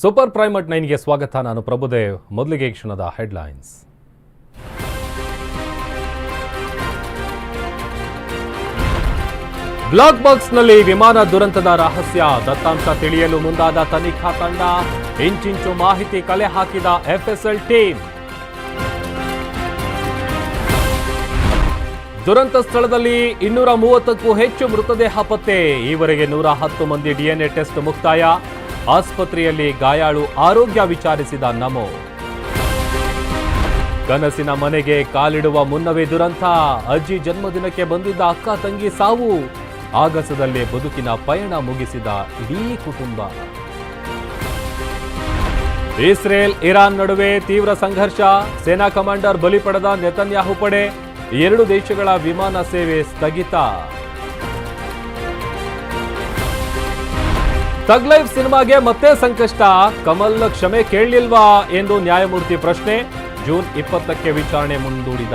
Super prime at ನೈನ್ಗೆ ಸ್ವಾಗತ. ನಾನು ಪ್ರಭುದೇವ್ ಮೊದಲಿಗೆ ಕ್ಷಣದ ಹೆಡ್ಲೈನ್ಸ್. ಬ್ಲಾಕ್ ಬಾಕ್ಸ್ನಲ್ಲಿ ವಿಮಾನ ದುರಂತದ ರಹಸ್ಯ. ದತ್ತಾಂಶ ತಿಳಿಯಲು ಮುಂದಾದ ತನಿಖಾ ತಂಡ. ಇಂಚಿಂಚು ಮಾಹಿತಿ ಕಲೆ ಹಾಕಿದ ಎಫ್ಎಸ್ಎಲ್ ಟೀಮ್. ದುರಂತ ಸ್ಥಳದಲ್ಲಿ ಇನ್ನೂರ ಮೂವತ್ತಕ್ಕೂ ಹೆಚ್ಚು ಮೃತದೇಹ ಪತ್ತೆ. ಈವರೆಗೆ ನೂರ ಹತ್ತು ಮಂದಿ ಡಿಎನ್ಎ ಟೆಸ್ಟ್ ಮುಕ್ತಾಯ. ಆಸ್ಪತ್ರೆಯಲ್ಲಿ ಗಾಯಾಳು ಆರೋಗ್ಯ ವಿಚಾರಿಸಿದ ನಮೋ. ಕನಸಿನ ಮನೆಗೆ ಕಾಲಿಡುವ ಮುನ್ನವೇ ದುರಂತ. ಅಜ್ಜಿ ಜನ್ಮದಿನಕ್ಕೆ ಬಂದಿದ್ದ ಅಕ್ಕ ತಂಗಿ ಸಾವು. ಆಗಸದಲ್ಲೇ ಬದುಕಿನ ಪಯಣ ಮುಗಿಸಿದ ಇಡೀ ಕುಟುಂಬ. ಇಸ್ರೇಲ್, ಇರಾನ್ ನಡುವೆ ತೀವ್ರ ಸಂಘರ್ಷ. ಸೇನಾ ಕಮಾಂಡರ್ ಬಲಿ ಪಡೆದ ನೆತನ್ಯಾಹು ಪಡೆ. ಎರಡು ದೇಶಗಳ ವಿಮಾನ ಸೇವೆ ಸ್ಥಗಿತ. ತಗ್ ಲೈಫ್ ಸಿನಿಮಾಗೆ ಮತ್ತೆ ಸಂಕಷ್ಟ. ಕಮಲ್ ಕ್ಷಮೆ ಕೇಳಲಿಲ್ವಾ ಎಂದು ನ್ಯಾಯಮೂರ್ತಿ ಪ್ರಶ್ನೆ. ಜೂನ್ ಇಪ್ಪತ್ತಕ್ಕೆ ವಿಚಾರಣೆ ಮುಂದೂಡಿದ.